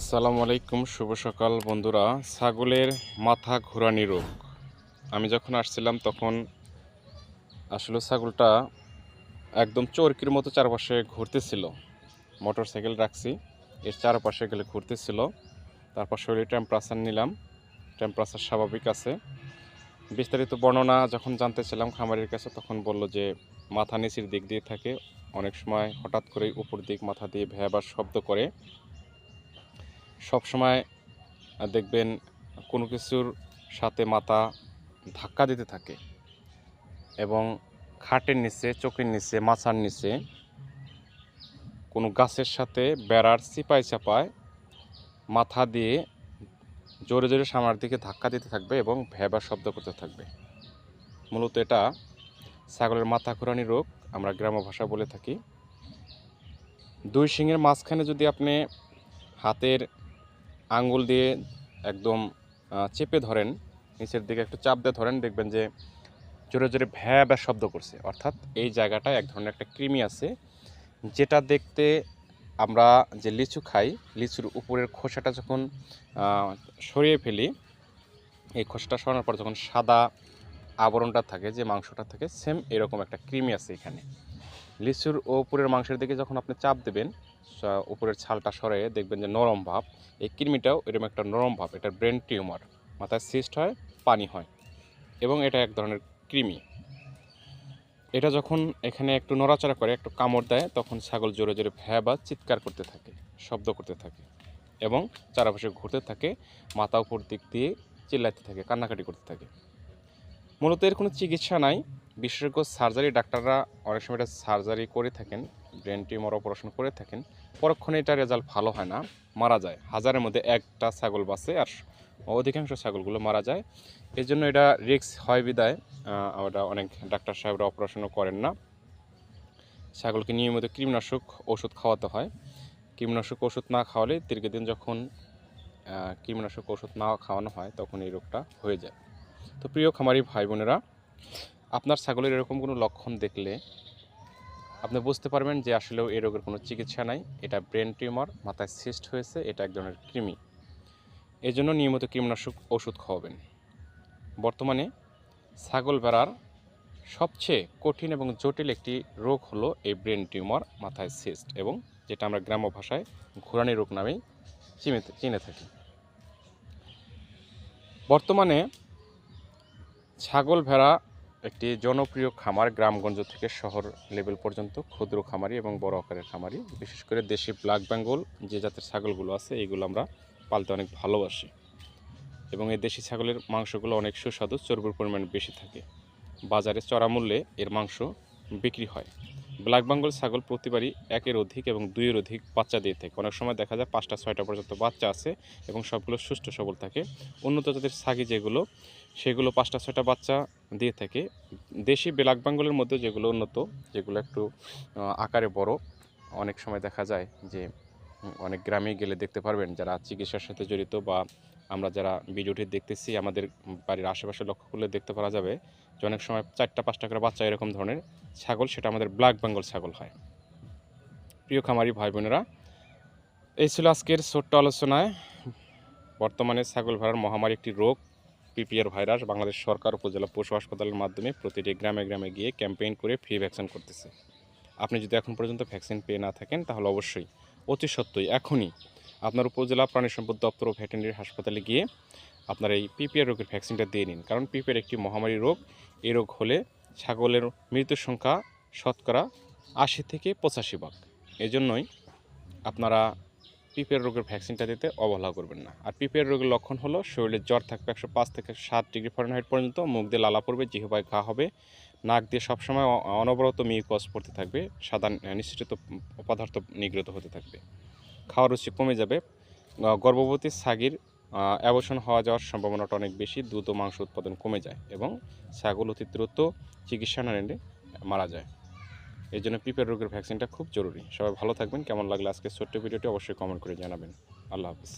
আসসালামু আলাইকুম, শুভ সকাল বন্ধুরা। ছাগলের মাথা ঘোরানি রোগ। আমি যখন আসছিলাম তখন আসলে ছাগলটা একদম চরকির মতো চারপাশে ঘুরতেছিল। মোটর সাইকেল রাখছি, এর চারপাশে গেলে ঘুরতেছিল। তারপর শরীরে টেম্পারেচার নিলাম, টেম্পারেচার স্বাভাবিক আছে। বিস্তারিত বর্ণনা যখন জানতেছিলাম খামারের কাছে, তখন বলল যে মাথা নিচের দিক দিয়ে থাকে। অনেক সময় হঠাৎ করেই উপর দিক মাথা দিয়ে ভ্যাবার শব্দ করে। সব সময় দেখবেন কোনো কিছুর সাথে মাথা ধাক্কা দিতে থাকে এবং খাটের নিচে, চোখের নিচে, মাছার নিচে কোনো গাছের সাথে বেড়ার চিপায় চাপায় মাথা দিয়ে জোরে জোরে সামনের দিকে ধাক্কা দিতে থাকবে এবং ভ্যাবার শব্দ করতে থাকবে। মূলত এটা ছাগলের মাথা ঘোরানি রোগ, আমরা গ্রাম্য ভাষা বলে থাকি। দুই শিঙের মাঝখানে যদি আপনি হাতের আঙ্গুল দিয়ে একদম চেপে ধরেন, নিচের দিকে একটু চাপ দিয়ে ধরেন, দেখবেন যে জোরে জোরে ভ্যা ভ্যা শব্দ করছে। অর্থাৎ এই জায়গাটায় এক ধরনের একটা কৃমি আছে, যেটা দেখতে আমরা যে লিচু খাই, লিচুর উপরের খোসাটা যখন সরিয়ে ফেলি, এই খোসাটা সরানোর পর যখন সাদা আবরণটা থাকে, যে মাংসটা থাকে সেম এরকম একটা কৃমি আছে এখানে। লিচুর উপরের মাংসের দিকে যখন আপনি চাপ দেবেন উপরের ছালটা সরে দেখবেন যে নরম ভাব। এই কৃমিটাও এরকম একটা নরম ভাব এটা ব্রেন টিউমার। মাথায় সিস্ট হয়, পানি হয় এবং এটা এক ধরনের কৃমি। এটা যখন এখানে একটু নড়াচড়া করে, একটু কামড় দেয়, তখন ছাগল জোরে জোরে ভ্যা বা চিৎকার করতে থাকে, শব্দ করতে থাকে এবং চারপাশে ঘুরতে থাকে, মাথা উপর দিক দিয়ে চিল্লাতে থাকে, কান্নাকাটি করতে থাকে। মূলত এর কোনো চিকিৎসা নাই বিশেষজ্ঞ সার্জারি ডাক্তাররা অনেক সময় এটা সার্জারি করে থাকেন ব্রেন টিউমার অপারেশন করে থাকেন পরক্ষণে এটা রেজাল্ট ভালো হয় না মারা যায়। হাজারের মধ্যে একটা ছাগল বাঁচে আর অধিকাংশ ছাগলগুলো মারা যায়। এই জন্য এটা রিস্ক হয় বিদায়। ওটা অনেক ডাক্তার সাহেবরা অপারেশনও করেন না। ছাগলকে নিয়মিত কৃমিনাশক ওষুধ খাওয়াতে হয়। কৃমিনাশক ওষুধ না খাওয়ালে দীর্ঘদিন যখন আহ, কৃমিনাশক ওষুধ না খাওয়ানো হয় তখন এই রোগটা হয়ে যায়। তো প্রিয় খামারি ভাই বোনেরা আপনার ছাগলের এরকম কোনো লক্ষণ দেখলে আপনি বুঝতে পারবেন যে আসলেও এই রোগের কোনো চিকিৎসা নাই। এটা ব্রেন টিউমার, মাথায় সিস্ট হয়েছে, এটা এক ধরনের কৃমি। এই জন্য নিয়মিত কৃমিনাশক ওষুধ খাওয়াবেন। বর্তমানে ছাগল ভেড়ার সবচেয়ে কঠিন এবং জটিল একটি রোগ হলো এই ব্রেন টিউমার, মাথায় সিস্ট এবং যেটা আমরা গ্রাম্য ভাষায় ঘোরানি রোগ নামেই চিনে চিনে থাকি। বর্তমানে ছাগল ভেড়া একটি জনপ্রিয় খামার গ্রামগঞ্জ থেকে শহর লেভেল পর্যন্ত ক্ষুদ্র খামারি এবং বড় আকারের খামারি। বিশেষ করে দেশি ব্ল্যাক বেঙ্গল যে জাতের ছাগলগুলো আছে এইগুলো আমরা পালতে অনেক ভালোবাসি। এবং এই দেশি ছাগলের মাংসগুলো অনেক সুস্বাদু, চর্বির পরিমাণ বেশি থাকে। বাজারে চড়া মূল্যে এর মাংস বিক্রি হয়। ব্ল্যাক বেঙ্গল ছাগল প্রতিবারই একের অধিক এবং দুইয়ের অধিক বাচ্চা দিয়ে থাকে। অনেক সময় দেখা যায় পাঁচটা, ছয়টা পর্যন্ত বাচ্চা আছে এবং সবগুলো সুস্থ সবল থাকে। উন্নত জাতের ছাগি যেগুলো সেগুলো পাঁচটা, ছয়টা বাচ্চা দিয়ে থাকে। দেশি ব্ল্যাক বেঙ্গলের মধ্যে যেগুলো উন্নত, যেগুলো একটু আকারে বড়, অনেক সময় দেখা যায় যে অনেক গ্রামে গেলে দেখতে পারবেন যারা চিকিৎসার সাথে জড়িত বা আমরা যারা ভিডিওটি দেখতেছি, আমাদের বাড়ির আশেপাশে লক্ষ্য করলে দেখতে পারা যাবে যে অনেক সময় চারটা, পাঁচটা করে বাচ্চা এরকম ধরনের ছাগল, সেটা আমাদের ব্ল্যাক বেঙ্গল ছাগল হয়। প্রিয় খামারি ভাই বোনেরা, এই ছিল আজকের ছোট্ট আলোচনায়। বর্তমানে ছাগল ভেড়ার মহামারী একটি রোগ। পিপিআর ভাইরাস বাংলাদেশ সরকার উপজেলা পশু হাসপাতালের মাধ্যমে প্রতিটি গ্রামে গ্রামে গিয়ে ক্যাম্পেইন করে ফ্রি ভ্যাকসিন করতেছে। আপনি যদি এখন পর্যন্ত ভ্যাকসিন পেয়ে না থাকেন, তাহলে অবশ্যই, অতি সত্যই এখনই আপনার উপজেলা প্রাণী সম্পদ দপ্তর ও ভেটেরিনারি হাসপাতালে গিয়ে আপনার এই পিপিআর রোগের ভ্যাকসিনটা দিয়ে নিন। কারণ পিপিআর একটি মহামারী রোগ, এই রোগ হলে ছাগলের মৃত্যুর সংখ্যা শতকরা আশি থেকে পঁচাশি ভাগ। এই জন্যই আপনারা পিপিআর রোগের ভ্যাকসিনটা দিতে অবহেলা করবেন না। আর পিপিআর রোগের লক্ষণ হলো, শরীরে জ্বর থাকবে একশো পাঁচ থেকে সাত ডিগ্রি ফারেনহাইট পর্যন্ত, মুখ দিয়ে লালা পড়বে, জিহবায় ঘা হবে, নাক দিয়ে সবসময় অনবরত মিউকস পড়তে থাকবে, সাদা নিঃসৃত পদার্থ নিগৃহীত হতে থাকবে। খাওয়ার রুচি কমে যাবে। গর্ভবতী সাগির অ্যাবর্শন হওয়া যাওয়ার সম্ভাবনাটা অনেক বেশি, দ্রুত মাংস উৎপাদন কমে যায় এবং ছাগল অতি দ্রুত চিকিৎসা না মারা যায়। এই জন্য পিপের রোগের ভ্যাকসিনটা খুব জরুরি। সবাই ভালো থাকবেন। কেমন লাগলে আজকে ছোট্ট ভিডিওটি অবশ্যই কমেন্ট করে জানাবেন। আল্লাহ হাফিজ।